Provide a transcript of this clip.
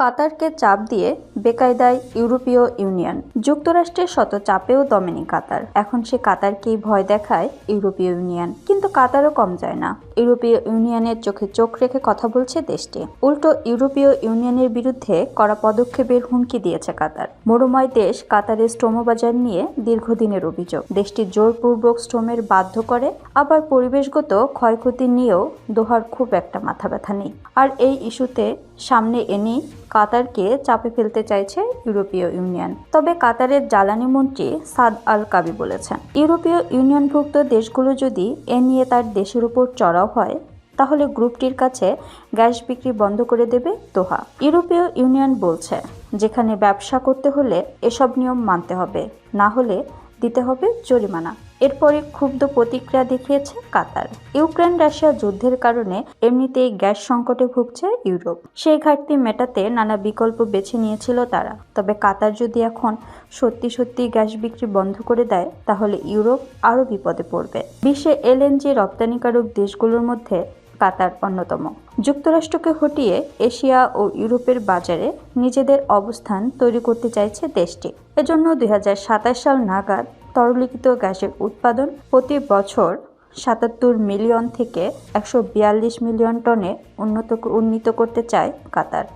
কাতারকে চাপ দিয়ে বেকায়দায় ইউরোপীয় ইউনিয়ন, যুক্তরাষ্ট্রের শত চাপেও দমেনি কাতার। এখন সে কাতারকেই ভয় দেখায় ইউরোপীয় ইউনিয়ন। কিন্তু কাতারও কম যায় না। ইউরোপীয় ইউনিয়নের চোখে চোখ রেখে কথা বলছে দেশটি। উল্টো ইউরোপীয় ইউনিয়নের বিরুদ্ধে কড়া পদক্ষেপের হুমকি দিয়েছে কাতার। মরুময় দেশ কাতারের শ্রমবাজার নিয়ে দীর্ঘদিনের অভিযোগ। দেশটি জোরপূর্বক শ্রমের বাধ্য করে, আবার পরিবেশগত ক্ষয়ক্ষতি নিয়েও দোহার খুব একটা মাথা ব্যথা নেই। আর এই ইস্যুতে সামনে এনে কাতারকে চাপে ফেলতে চাইছে ইউরোপীয় ইউনিয়ন। তবে কাতারের জ্বালানি মন্ত্রী সাদ আল কাবি বলেছেন, ইউরোপীয় ইউনিয়নভুক্ত দেশগুলো যদি এ নিয়ে তার দেশের উপর চড়াও হয়, তাহলে গ্রুপটির কাছে গ্যাস বিক্রি বন্ধ করে দেবে দোহা। ইউরোপীয় ইউনিয়ন বলছে, যেখানে ব্যবসা করতে হলে এসব নিয়ম মানতে হবে, না হলে দিতে হবে জরিমানা। এরপরে ক্ষুব্ধ প্রতিক্রিয়া দেখিয়েছে কাতার। ইউক্রেন, রাশিয়া যুদ্ধের কারণে এমনিতেই গ্যাস সংকটে ভুগছে ইউরোপ। সেই ঘাটতি মেটাতে নানা বিকল্প বেছে নিয়েছিল তারা। তবে কাতার যদি এখন সত্যি সত্যি গ্যাস বিক্রি বন্ধ করে দেয়, তাহলে ইউরোপ আরও বিপদে পড়বে। বিশ্বে এলএনজি রপ্তানিকারক দেশগুলোর মধ্যে কাতার অন্যতম। যুক্তরাষ্ট্রকে হটিয়ে এশিয়া ও ইউরোপের বাজারে নিজেদের অবস্থান তৈরি করতে চাইছে দেশটি। এজন্য দুই হাজার সাতাশ সাল নাগাদ তরলীকৃত গ্যাসের উৎপাদন প্রতি বছর সাতাত্তর মিলিয়ন থেকে একশো বিয়াল্লিশ মিলিয়ন টনে উন্নত উন্নীত করতে চায় কাতার।